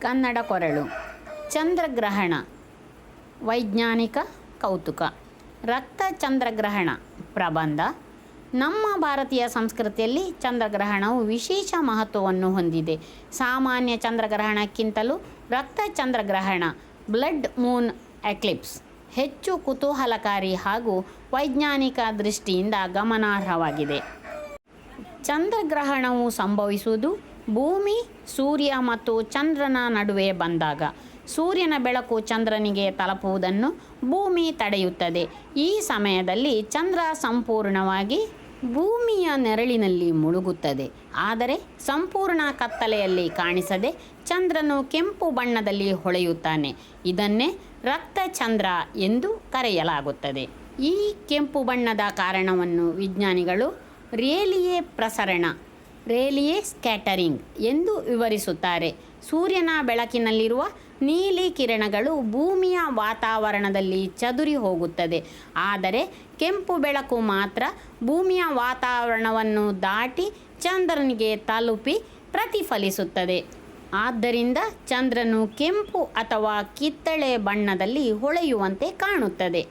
ಕನ್ನಡ ಕೊರಳು. ಚಂದ್ರಗ್ರಹಣ. ವೈಜ್ಞಾನಿಕ ಕೌತುಕ. ರಕ್ತ ಚಂದ್ರಗ್ರಹಣ ಪ್ರಬಂಧ. ನಮ್ಮ ಭಾರತೀಯ ಸಂಸ್ಕೃತಿಯಲ್ಲಿ ಚಂದ್ರಗ್ರಹಣವು ವಿಶೇಷ ಮಹತ್ವವನ್ನು ಹೊಂದಿದೆ. ಸಾಮಾನ್ಯ ಚಂದ್ರಗ್ರಹಣಕ್ಕಿಂತಲೂ ರಕ್ತ ಚಂದ್ರಗ್ರಹಣ, ಬ್ಲಡ್ ಮೂನ್ ಎಕ್ಲಿಪ್ಸ್ ಹೆಚ್ಚು ಕುತೂಹಲಕಾರಿ ಹಾಗೂ ವೈಜ್ಞಾನಿಕ ದೃಷ್ಟಿಯಿಂದ ಗಮನಾರ್ಹವಾಗಿದೆ. ಚಂದ್ರಗ್ರಹಣವು ಸಂಭವಿಸುವುದು ಭೂಮಿ, ಸೂರ್ಯ ಮತ್ತು ಚಂದ್ರನ ನಡುವೆ ಬಂದಾಗ. ಸೂರ್ಯನ ಬೆಳಕು ಚಂದ್ರನಿಗೆ ತಲುಪುವುದನ್ನು ಭೂಮಿ ತಡೆಯುತ್ತದೆ. ಈ ಸಮಯದಲ್ಲಿ ಚಂದ್ರ ಸಂಪೂರ್ಣವಾಗಿ ಭೂಮಿಯ ನೆರಳಿನಲ್ಲಿ ಮುಳುಗುತ್ತದೆ. ಆದರೆ ಸಂಪೂರ್ಣ ಕತ್ತಲೆಯಲ್ಲಿ ಕಾಣಿಸದೆ ಚಂದ್ರನು ಕೆಂಪು ಬಣ್ಣದಲ್ಲಿ ಹೊಳೆಯುತ್ತಾನೆ. ಇದನ್ನೇ ರಕ್ತ ಚಂದ್ರ ಎಂದು ಕರೆಯಲಾಗುತ್ತದೆ. ಈ ಕೆಂಪು ಬಣ್ಣದ ಕಾರಣವನ್ನು ವಿಜ್ಞಾನಿಗಳು ರೇಲಿಯೇ ಪ್ರಸರಣ ರೇಲಿಯೇ ಸ್ಕ್ಯಾಟರಿಂಗ್ ಎಂದು ವಿವರಿಸುತ್ತಾರೆ. ಸೂರ್ಯನ ಬೆಳಕಿನಲ್ಲಿರುವ ನೀಲಿ ಕಿರಣಗಳು ಭೂಮಿಯ ವಾತಾವರಣದಲ್ಲಿ ಚದುರಿ ಹೋಗುತ್ತದೆ. ಆದರೆ ಕೆಂಪು ಬೆಳಕು ಮಾತ್ರ ಭೂಮಿಯ ವಾತಾವರಣವನ್ನು ದಾಟಿ ಚಂದ್ರನಿಗೆ ತಲುಪಿ ಪ್ರತಿಫಲಿಸುತ್ತದೆ. ಆದ್ದರಿಂದ ಚಂದ್ರನು ಕೆಂಪು ಅಥವಾ ಕಿತ್ತಳೆ ಬಣ್ಣದಲ್ಲಿ ಹೊಳೆಯುವಂತೆ ಕಾಣುತ್ತದೆ.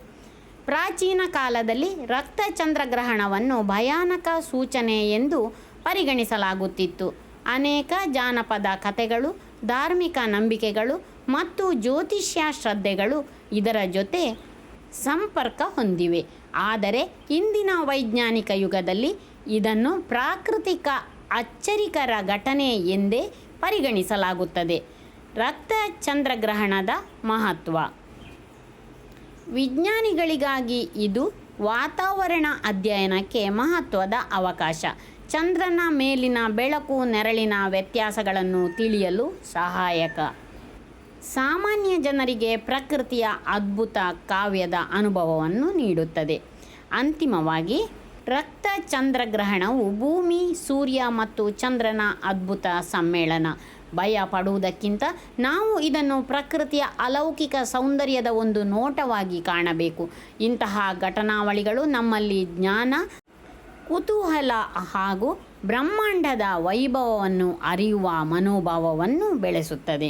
ಪ್ರಾಚೀನ ಕಾಲದಲ್ಲಿ ರಕ್ತ ಚಂದ್ರಗ್ರಹಣವನ್ನು ಭಯಾನಕ ಸೂಚನೆ ಎಂದು ಪರಿಗಣಿಸಲಾಗುತ್ತಿತ್ತು. ಅನೇಕ ಜಾನಪದ ಕಥೆಗಳು, ಧಾರ್ಮಿಕ ನಂಬಿಕೆಗಳು ಮತ್ತು ಜ್ಯೋತಿಷ್ಯ ಶ್ರದ್ಧೆಗಳು ಇದರ ಜೊತೆ ಸಂಪರ್ಕ ಹೊಂದಿವೆ. ಆದರೆ ಇಂದಿನ ವೈಜ್ಞಾನಿಕ ಯುಗದಲ್ಲಿ ಇದನ್ನು ಪ್ರಾಕೃತಿಕ ಅಚ್ಚರಿಕರ ಘಟನೆ ಎಂದೇ ಪರಿಗಣಿಸಲಾಗುತ್ತದೆ. ರಕ್ತ ಚಂದ್ರಗ್ರಹಣದ ಮಹತ್ವ. ವಿಜ್ಞಾನಿಗಳಿಗಾಗಿ ಇದು ವಾತಾವರಣ ಅಧ್ಯಯನಕ್ಕೆ ಮಹತ್ವದ ಅವಕಾಶ. ಚಂದ್ರನ ಮೇಲಿನ ಬೆಳಕು ನೆರಳಿನ ವ್ಯತ್ಯಾಸಗಳನ್ನು ತಿಳಿಯಲು ಸಹಾಯಕ. ಸಾಮಾನ್ಯ ಜನರಿಗೆ ಪ್ರಕೃತಿಯ ಅದ್ಭುತ ಕಾವ್ಯದ ಅನುಭವವನ್ನು ನೀಡುತ್ತದೆ. ಅಂತಿಮವಾಗಿ, ರಕ್ತ ಚಂದ್ರಗ್ರಹಣವು ಭೂಮಿ, ಸೂರ್ಯ ಮತ್ತು ಚಂದ್ರನ ಅದ್ಭುತ ಸಮ್ಮೇಳನ. ಭಯ ಪಡುವುದಕ್ಕಿಂತ ನಾವು ಇದನ್ನು ಪ್ರಕೃತಿಯ ಅಲೌಕಿಕ ಸೌಂದರ್ಯದ ಒಂದು ನೋಟವಾಗಿ ಕಾಣಬೇಕು. ಇಂತಹ ಘಟನಾವಳಿಗಳು ನಮ್ಮಲ್ಲಿ ಜ್ಞಾನ ಕುತೂಹಲ ಹಾಗೂ ಬ್ರಹ್ಮಾಂಡದ ವೈಭವವನ್ನು ಅರಿಯುವ ಮನೋಭಾವವನ್ನು ಬೆಳೆಸುತ್ತದೆ.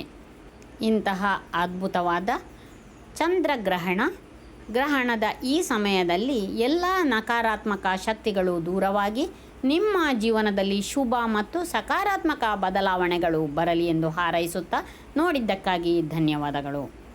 ಇಂತಹ ಅದ್ಭುತವಾದ ಚಂದ್ರಗ್ರಹಣ, ಗ್ರಹಣದ ಈ ಸಮಯದಲ್ಲಿ ಎಲ್ಲ ನಕಾರಾತ್ಮಕ ಶಕ್ತಿಗಳು ದೂರವಾಗಿ ನಿಮ್ಮ ಜೀವನದಲ್ಲಿ ಶುಭ ಮತ್ತು ಸಕಾರಾತ್ಮಕ ಬದಲಾವಣೆಗಳು ಬರಲಿ ಎಂದು ಹಾರೈಸುತ್ತಾ ನೋಡಿದ್ದಕ್ಕಾಗಿ ಧನ್ಯವಾದಗಳು.